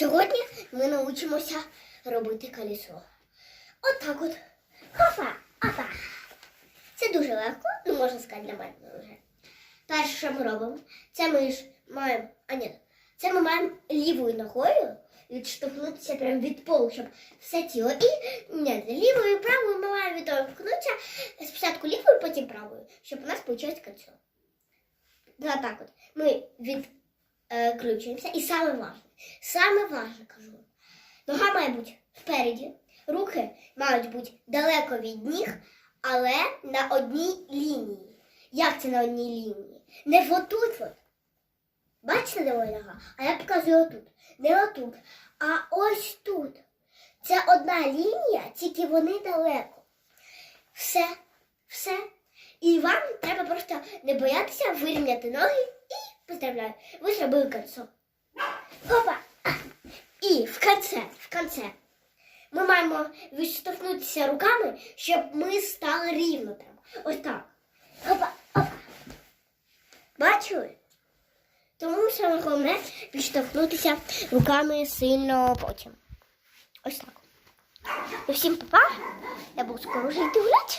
Сьогодні ми навчимося робити колесо. От так от. Хопа, опа. Це дуже легко, ну можна сказати для мене вже. Перше, що ми робимо, це ми ж маємо. А ні, це ми маємо лівою ногою відштовхнутися прямо від полу, щоб все тіло. І ні, лівою і правою ми маємо відштовхнутися спочатку лівою, потім правою, щоб у нас вийшло кольцо. Да, так от. Ми відкручуємося. І саме важне, саме важне кажу. Нога має бути впереді, руки мають бути далеко від ніг, але на одній лінії. Як це на одній лінії? Не отут от. Бачите, де моя нога? А я показую отут. Не отут, а ось тут. Це одна лінія, тільки вони далеко. Все, все. І вам треба просто не боятися вирівняти ноги поздравляю, ви зробили кольцо. Опа! І в кінце, в кінце ми маємо відштовхнутися руками, щоб ми стали рівно прямо. Ось так. Опа, опа. Бачили? Тому саме головне відштовхнутися руками сильно потім. Ось так. Ну, всім па-па. Я буду скоро вже йти гуляти.